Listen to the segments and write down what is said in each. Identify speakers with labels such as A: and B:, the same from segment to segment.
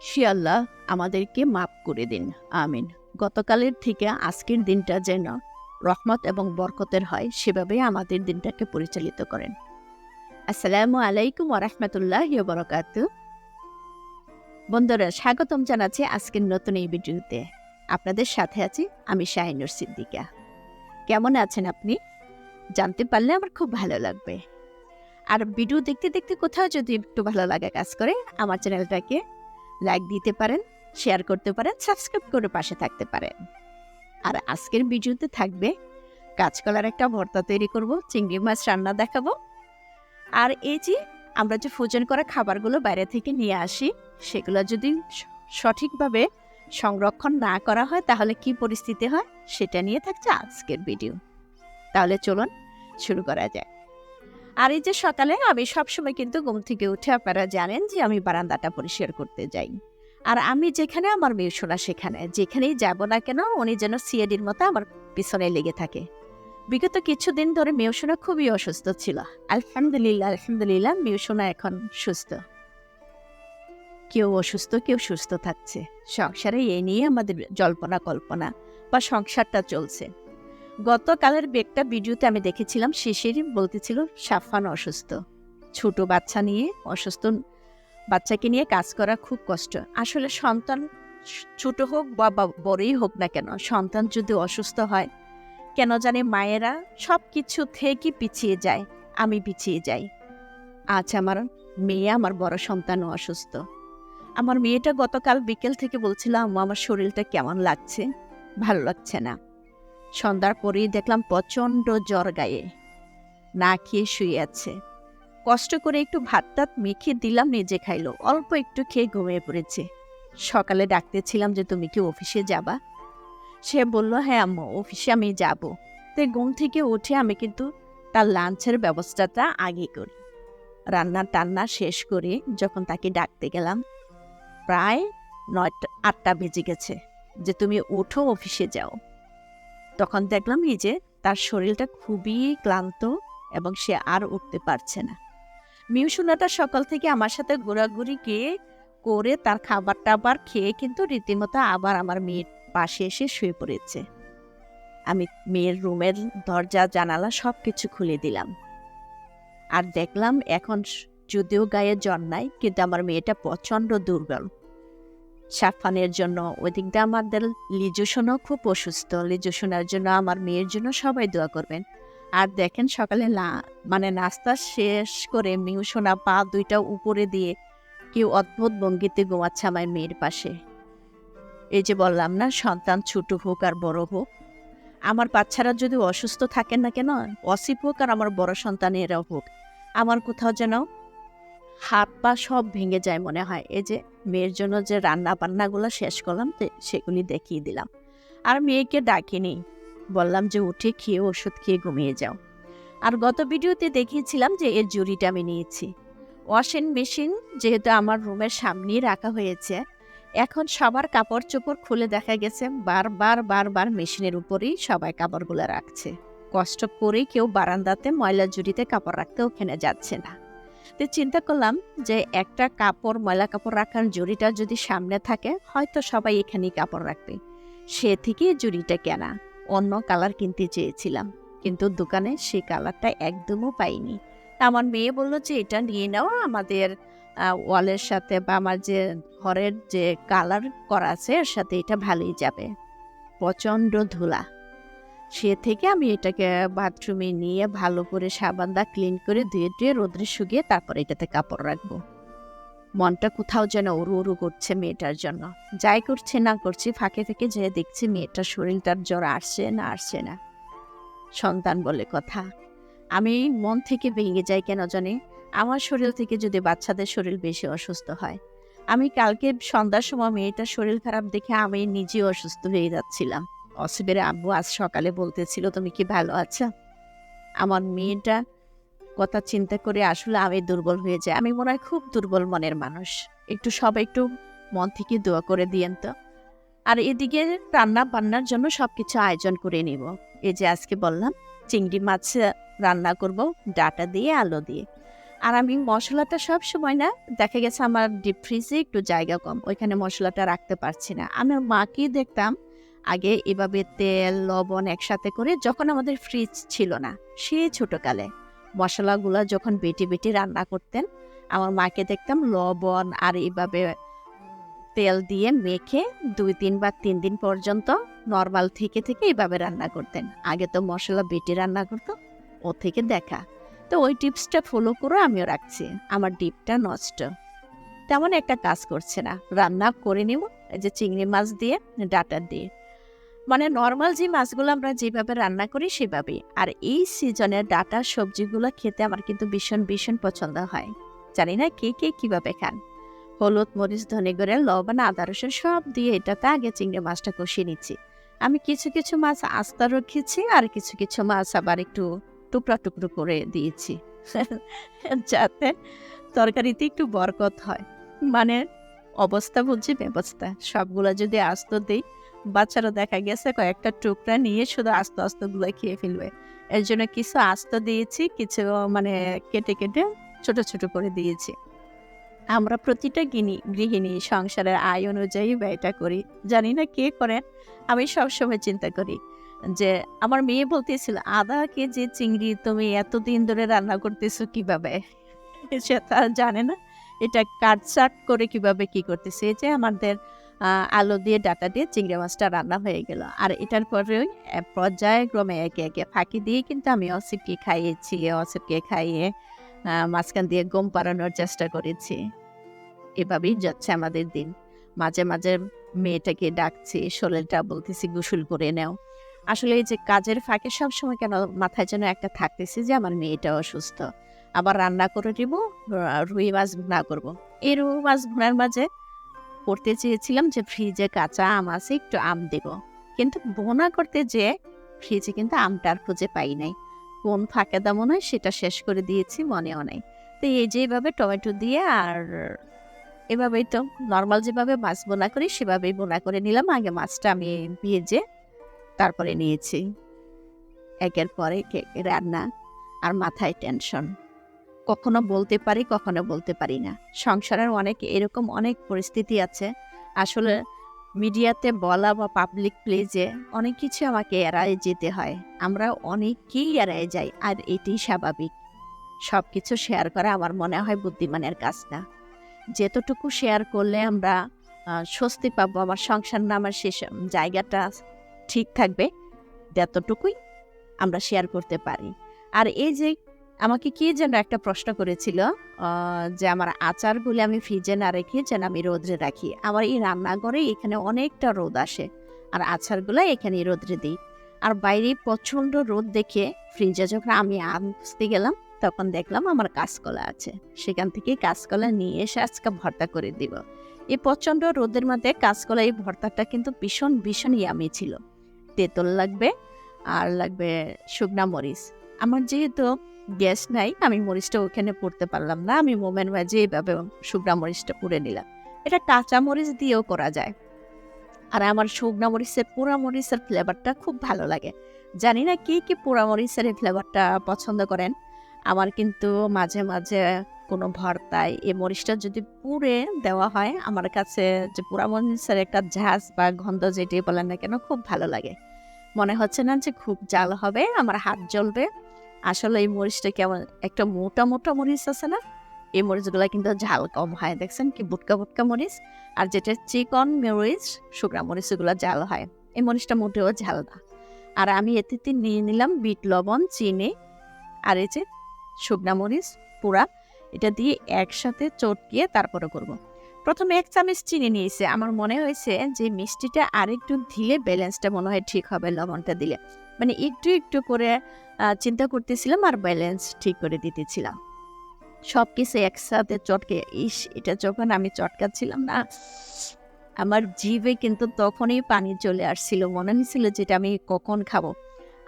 A: সে আল্লাহ, আমাদেরকে মাফ করে দিন। আমিন। গতকালের থেকে আজকের দিনটা যেন রহমত এবং বরকতের হয়, সেভাবে আমাদের দিনটাকে পরিচালিত করেন। আসসালামু আলাইকুম ওরহমতুল্লাহ বরকাত। বন্ধুরা, স্বাগতম জানাচ্ছি আজকের নতুন এই ভিডিওতে। আপনাদের সাথে আছি আমি শাহিনুর সিদ্দিকা। কেমন আছেন আপনি? জানতে পারলে আমার খুব ভালো লাগবে। আর ভিডিও দেখতে দেখতে কোথাও যদি একটু ভালো লাগা কাজ করে, আমার চ্যানেলটাকে লাইক দিতে পারেন, শেয়ার করতে পারেন, সাবস্ক্রাইব করে পাশে থাকতে পারেন। আর আজকের ভিডিওতে থাকবে কাঁচকলার একটা ভর্তা তৈরি করব, চিংড়ি মাছ রান্না দেখাবো। আর এই যে আমরা যে ফোজন করা খাবারগুলো বাইরে থেকে নিয়ে আসি, সেগুলো যদি সঠিকভাবে সংরক্ষণ না করা হয়, তাহলে কি পরিস্থিতি হয়, সেটা নিয়ে থাকছে আজকের ভিডিও। তাহলে চলুন, শুরু করা যায় আর এই যে সকালে আমি সবসময় কিন্তু ঘুম থেকে উঠে আপনারা জানেন যে আমি বারান্দাটা পরিষ্কার করতে যাই। আর আমি যেখানে আমার মেয়ে শোনা সেখানে, যেখানেই যাব না কেন উনি যেন সিএডির মতো আমার পিছনে লেগে থাকে। বিগত কিছুদিন ধরে মেয়েশোনা খুবই অসুস্থ ছিল। আলহামদুলিল্লাহ আলহামদুলিল্লাহ মেয়েশোনা এখন সুস্থ। কেউ অসুস্থ, কেউ সুস্থ থাকছে। সংসারে এই নিয়ে আমাদের জল্পনা কল্পনা বা সংসারটা চলছে। গতকালের বেগটা ভিডিওতে আমি দেখেছিলাম শিশির বলতেছিল সাফান অসুস্থ। ছোট বাচ্চা নিয়ে, অসুস্থ বাচ্চাকে নিয়ে কাজ করা খুব কষ্ট। আসলে সন্তান ছোট হোক বা বা- বড়ই হোক না কেন, সন্তান যদি অসুস্থ হয়, কেন জানে মায়েরা সব কিছু থেকে পিছিয়ে যায়, আমি পিছিয়ে যাই। আজ আমার মেয়ে আমার বড় সন্তানও অসুস্থ। আমার মেয়েটা গতকাল বিকেল থেকে বলছিলাম আমার শরীরটা কেমন লাগছে? ভালো লাগছে না। সন্ধ্যার পরেই দেখলাম প্রচণ্ড জ্বর গায়ে। না খেয়ে শুয়ে আছে। কষ্ট করে একটু ভাত টাত মেখে দিলাম, নিজে খাইলো। অল্প একটু খেয়ে ঘুমিয়ে পড়েছে। সকালে ডাকতেছিলাম যে, তুমি কি অফিসে যাবা? সে বলল হ্যাঁ আম্মু, অফিসে আমি যাব। তো ঘুম থেকে উঠে আমি কিন্তু তার লাঞ্চের ব্যবস্থাটা আগে করি। রান্না টান্না শেষ করে যখন তাকে ডাকতে গেলাম, প্রায় নয়টা, আটটা বেজে গেছে। যে, তুমি ওঠো অফিসে যাও। তখন দেখলাম এই যে তার শরীরটা খুবই ক্লান্ত এবং সে আর উঠতে পারছে না। মিউসুনাটা সকাল থেকে আমার সাথে ঘোরাঘুরি গিয়ে করে তার খাবার টাবার খেয়ে কিন্তু রীতিমতো আবার আমার মেয়ের পাশে এসে শুয়ে পড়েছে। আমি মেয়ের রুমের দরজা, জানালা সব কিছু খুলে দিলাম। আর দেখলাম এখন যদিও গায়ে জ্বর নাই, কিন্তু আমার মেয়েটা প্রচণ্ড দুর্বল। সাফানের জন্য। ওই দিকটা আমাদের লিজুসনও খুব অসুস্থ। লিজুসনের জন্য আমার মেয়ের জন্য সবাই দোয়া করবেন। আর দেখেন সকালে না মানে নাস্তা শেষ করে মিউসোনা পা দুইটা উপরে দিয়ে কেউ অদ্ভুত ভঙ্গিতে ঘুমাচ্ছে আমার মেয়ের পাশে। এই যে বললাম না, সন্তান ছোট হোক আর বড় হোক, আমার বাচ্চারা যদি অসুস্থ থাকেন না কেন অসিপ হোক আর আমার বড় সন্তানেরাও হোক, আমার কোথাও যেন হাত পা সব ভেঙে যায় মনে হয়। এই যে মেয়ের জন্য যে রান্না বান্নাগুলো শেষ করলাম সেগুলি দেখিয়ে দিলাম। আর মেয়েকে ডাকিনি। বললাম যে, উঠে খেয়ে ওষুধ খেয়ে ঘুমিয়ে যাও। আর গত ভিডিওতে দেখিয়েছিলাম যে, এর জুড়িটা আমি নিয়েছি। ওয়াশিং মেশিন যেহেতু আমার রুমের সামনেই রাখা হয়েছে, এখন সবার কাপড় চোপড় খুলে দেখা গেছে বারবার বারবার মেশিনের উপরেই সবাই কাপড়গুলো রাখছে। কষ্ট করেই কেউ বারান্দাতে ময়লা জুড়িতে কাপড় রাখতে ওখানে যাচ্ছে না। তো চিন্তা করলাম যে একটা কাপড়, ময়লা কাপড় রাখার জুড়িটা যদি সামনে থাকে, হয়তো সবাই এখানেই কাপড় রাখবে। সে থেকে জুড়িটা কেনা। অন্য কালার কিনতে চেয়েছিলাম, কিন্তু দোকানে সেই কালারটা একদমও পাইনি। আমার মেয়ে বলল যে, এটা নিয়ে নাও আমাদের ওয়ালের সাথে বা আমার যে ঘরের যে কালার করা আছে, এর সাথে এটা ভালোই যাবে। প্রচণ্ড ধুলা। সে থেকে আমি এটাকে বাথরুমে নিয়ে ভালো করে সাবান দা ক্লিন করে ধুয়ে ধুয়ে রোদ্রে শুকিয়ে তারপর এটাতে কাপড় রাখব। মনটা কোথাও যেন উড়ু উড়ু করছে মেয়েটার জন্য। যাই করছে না করছি, ফাঁকে থেকে যে দেখছি মেয়েটার শরীরটার জ্বর আসছে না আসছে না। সন্তান বলে কথা। আমি মন থেকে ভেঙে যাই কেন জানি? আমার শরীর থেকে যদি বাচ্চাদের শরীর বেশি অসুস্থ হয়। আমি কালকে সন্ধ্যার সময় মেয়েটার শরীর খারাপ দেখে আমি নিজেও অসুস্থ হয়ে যাচ্ছিলাম। অসিবের আব্বু আজ সকালে বলতেছিল তুমি কি ভালো আছো? আমার মেয়েটা কথা চিন্তা করে আসলে আমি দুর্বল হয়ে যায় আমি মনে হয় খুব দুর্বল মনের মানুষ। একটু সবাই একটু মন থেকে দোয়া করে দিয়েন তো। আর এদিকে রান্না বান্নার জন্য সব কিছু আয়োজন করে নিব। এই যে আজকে বললাম চিংড়ি মাছ রান্না করব ডাটা দিয়ে আলু দিয়ে। আর আমি মশলাটা সব সময় না দেখা গেছে আমার ডিপ ফ্রিজে একটু জায়গা কম ওইখানে মশলাটা রাখতে পারছি না। আমি মাকে দেখতাম আগে এভাবে তেল, লবণ একসাথে করে যখন আমাদের ফ্রিজ ছিল না, সে ছোটকালে। মশলাগুলো যখন বেটে বেটে রান্না করতেন, আমার মাকে দেখতাম লবণ আর এভাবে তেল দিয়ে মেখে দুই তিন বা তিন দিন পর্যন্ত নর্মাল থেকে থেকে এইভাবে রান্না করতেন। আগে তো মশলা বেটে রান্না করতো, ও থেকে দেখা। তো ওই টিপসটা ফলো করে আমিও রাখছি, আমার ডিপটা নষ্ট। তেমন একটা কাজ করছে না, রান্না করে নিব, এই যে চিংড়ি মাছ দিয়ে, ডাটা দিয়ে। মানে নর্মাল যে মাছগুলো আমরা যেভাবে রান্না করি সেভাবেই। আর এই সিজনের ডাটা সবজিগুলো খেতে আমার কিন্তু ভীষণ ভীষণ পছন্দ হয়। জানি না কে কে কীভাবে খান। হলুদ, মরিচ, ধনে করে লবণ, আদা, রসুন সব দিয়ে এটাতে আগে চিংড়ি মাছটা কষিয়ে নিচ্ছি। আমি কিছু কিছু মাছ আস্তা রেখেছি আর কিছু কিছু মাছ আবার একটু টুকরা, টুকরো করে দিয়েছি। যাতে তরকারিতে একটু বরকত হয়। মানে অবস্থা বুঝছি ব্যবস্থা। সবগুলো যদি আস্ত দিই বাচ্চারা দেখা গেছে, কয়েকটা টুকরা নিয়ে শুধু আস্ত আস্তগুলো খেয়ে ফেলবে। এর জন্য কিছু আস্ত দিয়েছি, কিছু মানে কেটে কেটে ছোট ছোট করে দিয়েছি। আমরা প্রতিটা গিনি, গৃহিণী, সংসারের আয় অনুযায়ী ব্যয়টা করি। জানি না কে করেন আমি সবসময় চিন্তা করি যে, আমার মেয়ে বলতেছিল আধা কেজি, চিংড়ি, তুমি এতদিন ধরে রান্না করতেছো কীভাবে? সে তার জানে না, এটা কাট চাট করে কীভাবে কি করতেছে? এই যে আমাদের আলু দিয়ে, ডাটা দিয়ে চিংড়ি মাছটা রান্না হয়ে গেল। আর এটার পরে পর্যায়ক্রমে একে একে ফাঁকি দিয়ে কিন্তু আমি অসিপকে খাইয়েছি, অসিপকে খাইয়ে মাঝখান দিয়ে গম পাড়ানোর চেষ্টা করেছি। এভাবেই যাচ্ছে আমাদের দিন। মাঝে মাঝে মেয়েটাকে ডাকছি শরীরটা বলতেছি গোসল করে নেও। আসলে এই যে কাজের ফাঁকে সবসময় কেন মাথায় যেন একটা থাকতেছে যে আমার মেয়েটা অসুস্থ। আবার রান্না করে দিব রুই মাছ ভুনা করব। এই রুই মাছ ভুনার মাঝে করতে চেয়েছিলাম যে ফ্রিজে কাঁচা আম আছে, একটু আম দেব। কিন্তু বোনা করতে যে ফ্রিজে কিন্তু আমটা আর খুঁজে পাই নাই। কোন ফাঁকে দাম নয় সেটা শেষ করে দিয়েছি, মনেও নাই। তো এই যে এইভাবে টমেটো দিয়ে আর এভাবেই তো নর্মাল যেভাবে মাছ বোনা করি, সেভাবেই বোনা করে নিলাম। আগে মাছটা আমি ভেজে তারপরে নিয়েছি। একের পরে রান্না। আর মাথায় টেনশন কখনো বলতে পারি, কখনো বলতে পারি না। সংসারের অনেক, এরকম অনেক পরিস্থিতি আছে। আসলে মিডিয়াতে বলা বা পাবলিক প্লেজে অনেক কিছু আমাকে এড়ায় যেতে হয়। আমরা অনেকেই এড়ায় যাই, আর এটাই স্বাভাবিক। সব কিছু শেয়ার করা আমার মনে হয় বুদ্ধিমানের কাজ না। যেতটুকু শেয়ার করলে আমরা স্বস্তি পাবো, আমার সংসার নামার শেষ জায়গাটা ঠিক থাকবে যতটুকুই আমরা শেয়ার করতে পারি। আর এই যে আমাকে কি যেন একটা প্রশ্ন করেছিল যে আমার আচারগুলি আমি ফ্রিজে না রেখে যেন আমি রোদ্রে রাখি। আমার এই রান্নাঘরে এখানে অনেকটা রোদ আসে, আর আচারগুলো এখানে রোদ্রে দিই। আর বাইরে প্রচণ্ড রোদ দেখে ফ্রিজে যখন আমি আনতে গেলাম, তখন দেখলাম আমার কাঁচকলা আছে। সেখান থেকে কাঁচকলা নিয়ে এসে আজকে ভর্তা করে দিব। এই প্রচণ্ড রোদের মধ্যে কাঁচকলা এই ভর্তাটা কিন্তু ভীষণ ভীষণ ইয়ামি ছিল। তেঁতুল লাগবে, আর লাগবে শুকনা মরিচ। আমার যেহেতু গ্যাস নাই, আমি মরিচটা ওখানে পড়তে পারলাম না। আমি মোমেন্ট মাঝে এইভাবে শুকনা মরিচটা পুড়ে নিলাম। এটা কাঁচা মরিচ দিয়েও করা যায়। আর আমার শুকনা মরিচের, পোড়া মরিচের ফ্লেভারটা খুব ভালো লাগে। জানি না কে কি পোড়া মরিচের এই ফ্লেভারটা পছন্দ করেন। আমার কিন্তু মাঝে মাঝে কোনো ভর্তায় এই মরিচটা যদি পুড়ে দেওয়া হয়, আমার কাছে যে পোড়া মরিচের একটা ঝাঁজ বা গন্ধ যেটি বলেন না কেন, খুব ভালো লাগে। মনে হচ্ছে না যে খুব জাল হবে, আমার হাত জ্বলবে। আসলে এই মরিচটা কেমন? একটা মোটা মোটা মরিচ আছে না? এই মরিচগুলো কিন্তু ঝাল কম হয়, দেখছেন কি? বুটকা বুটকা মরিচ আর যেটা চিকন মরিচ, শুকনা মরিচ এগুলো জাল হয়। এই মরিচটা মোটেও ঝাল না। আর আমি এতে নিয়ে নিলাম বিট, লবণ, চিনি আর এই যে শুকনা মরিচ, পুরা। এটা দিয়ে একসাথে চটকিয়ে তারপরে করব। প্রথমে এক চামচ চিনি নিয়েছে। আমার মনে হয়েছে যে মিষ্টিটা আরেকটু দিলে ব্যালেন্সটা মনে হয় ঠিক হবে লবণটা দিলে। মানে একটু একটু করে চিন্তা করতেছিলাম আর ব্যালেন্স ঠিক করে দিতেছিলাম। সব কিছু একসাথে চটকে, ইস, এটা যখন আমি চটকাচ্ছিলাম না, আমার জিভে কিন্তু তখনই পানি চলে আসছিল। মনে হয়েছিল যেটা আমি কখন খাব।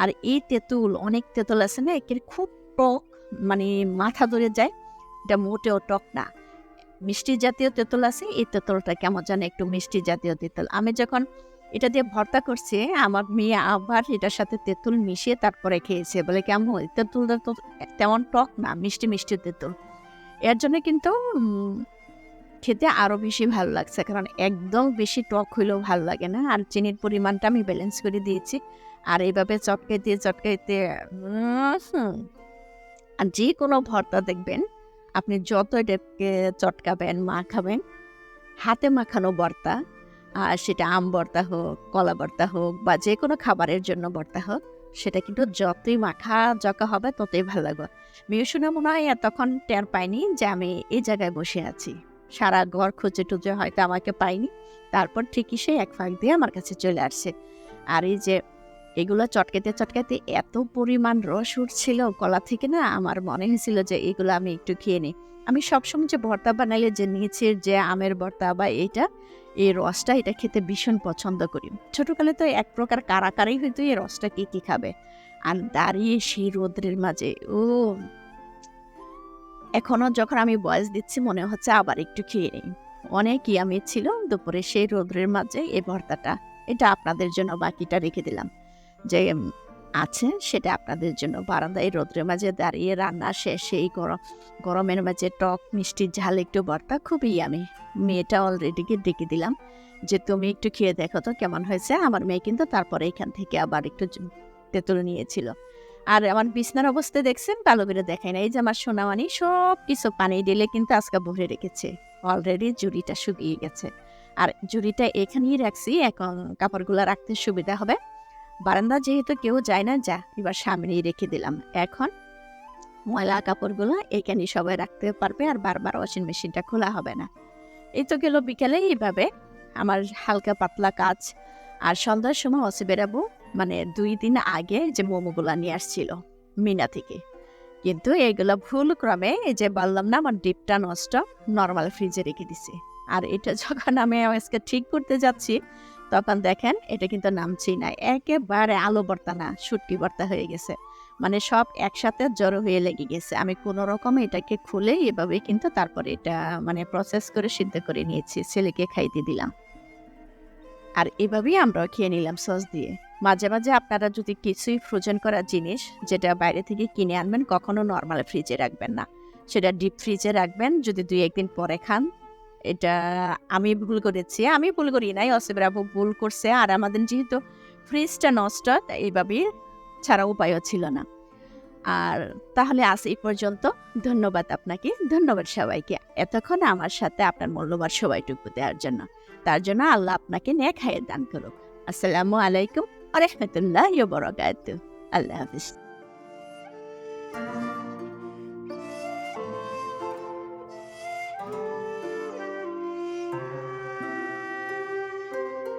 A: আর এই তেঁতুল, অনেক তেঁতুল আছে না, একের খুব টক মানে মাথা ধরে যায়, এটা মোটেও টক না। মিষ্টি জাতীয় তেঁতুল আছে, এই তেঁতুলটা কেমন জানে একটু মিষ্টি জাতীয় তেঁতুল। আমি যখন এটা দিয়ে ভর্তা করছে, আমার মেয়ে আবার এটার সাথে তেঁতুল মিশিয়ে তারপরে খেয়েছে। বলে কেমন তেঁতুলটা তো তেমন টক না, মিষ্টি মিষ্টি তেঁতুল। এর জন্য কিন্তু খেতে আরও বেশি ভালো লাগছে, কারণ একদম বেশি টক হইলেও ভালো লাগে না। আর চিনির পরিমাণটা আমি ব্যালেন্স করে দিয়েছি। আর এইভাবে চটকাইতে চটকাইতে। আর যে কোনো ভর্তা দেখবেন, আপনি যত এটাকে চটকাবেন, মাখাবেন, হাতে মাখানো ভর্তা আর সেটা আম ভর্তা হোক, কলা ভর্তা হোক বা যে কোনো খাবারের জন্য ভর্তা হোক, সেটা কিন্তু যতই মাখা জকা হবে ততই ভালো লাগবে। মেয়ে শুনে মনে হয় তখন টের পাইনি যে আমি এই জায়গায় বসে আছি। সারা ঘর খুঁজে টুজে হয়তো আমাকে পাইনি তারপর ঠিকই সে এক ফাঁক দিয়ে আমার কাছে চলে আসছে। আর এই যে এগুলো চটকাতে চটকাতে এত পরিমাণ রস উঠছিল কলা থেকে না, আমার মনে হয়েছিল যে এগুলো আমি একটু খেয়ে নিই। আমি সবসময় যে ভর্তা বানাইলে যে নিচের যে আমের ভর্তা বা এইটা এই রসটা এটা খেতে ভীষণ পছন্দ করি। ছোটকালে তো এক প্রকার কারাকারি হয়তো এই রসটা কে কি খাবে। আর দাঁড়িয়ে সেই রোদ্রের মাঝে, ও। এখনও যখন আমি বয়স দিচ্ছি মনে হচ্ছে আবার একটু খেয়ে নিই। অনেকই আমি ছিল দুপুরে সেই রোদ্রের মাঝে এই ভর্তাটা। এটা আপনাদের জন্য বাকিটা রেখে দিলাম। যে আছে সেটা আপনাদের জন্য বারান্দায় রোদ্রের মাঝে দাঁড়িয়ে রান্না শেষ সেই গরম গরমের মাঝে টক মিষ্টি ঝাল একটু ভর্তা, খুবই আমি মেয়েটা অলরেডি গিয়ে ডেকে দিলাম যে, তুমি একটু খেয়ে দেখো তো কেমন হয়েছে? আমার মেয়ে কিন্তু তারপরে এখান থেকে আবার একটু তেঁতুল নিয়েছিল। আর আমার বিছনার অবস্থা দেখছেন? ভালো করে দেখাই না। এই যে আমার সোনামানি সব কিছু পানি দিলে কিন্তু আজকে ভরে রেখেছে। অলরেডি জুড়িটা শুকিয়ে গেছে। আর জুড়িটা এখানেই রাখছি, এখন কাপড়গুলো রাখতে সুবিধা হবে। বারান্দা যেহেতু কেউ যায় না, যা, এবার সামনেই রেখে দিলাম। এখন ময়লা কাপড়গুলো এখানে সবাই রাখতে পারবে আর বারবার ওয়াশিং মেশিনটা খোলা হবে না। এই তো গেল বিকেলে, এইভাবে আমার হালকা পাতলা কাজ। আর সন্ধ্যার সময় অসে বেরাবো মানে দুই দিন আগে যে মোমোগুলা নিয়ে আসছিল মিনা থেকে। কিন্তু এইগুলো ভুল ক্রমে এই যে বললাম না, আমার ডিপটা নষ্ট, নর্মাল ফ্রিজে রেখে দিছি। আর এটা যখন আমি আজকে ঠিক করতে যাচ্ছি তখন দেখেন এটা কিন্তু নামছি না, একেবারে আলো ভর্তা না, শুটকি ভর্তা হয়ে গেছে। মানে সব একসাথে জড়ো হয়ে লেগে গেছে। আমি কোনো রকম এটাকে খুলে এভাবে কিন্তু তারপরে এটা মানে প্রসেস করে সিদ্ধ করে নিয়েছি, ছেলেকে খাইতে দিলাম। আর এভাবেই আমরাও খেয়ে নিলাম সস দিয়ে। মাঝে মাঝে আপনারা যদি কিছুই ফ্রোজেন করা জিনিস যেটা বাইরে থেকে কিনে আনবেন, কখনো নর্মাল ফ্রিজে রাখবেন না। সেটা ডিপ ফ্রিজে রাখবেন, যদি দুই একদিন পরে খান। এটা আমি ভুল করেছি, আমি ভুল করি নাই অসিবরাবু ভুল করছে, আর আমাদের যেহেতু ফ্রিজটা নষ্ট, তাই এইভাবেই ছাড়া উপায়ও ছিল না। আর তাহলে আজ এই পর্যন্ত, ধন্যবাদ আপনাকে, ধন্যবাদ সবাইকে এতক্ষণ আমার সাথে আপনার মূল্যবান সবাইটুকু দেওয়ার জন্য। তার জন্য আল্লাহ আপনাকে নেক হায়াত দান করুক। আসসালামু আলাইকুম আরহামতুল্লাহ বরকাত আল্লাহ হাফিজ।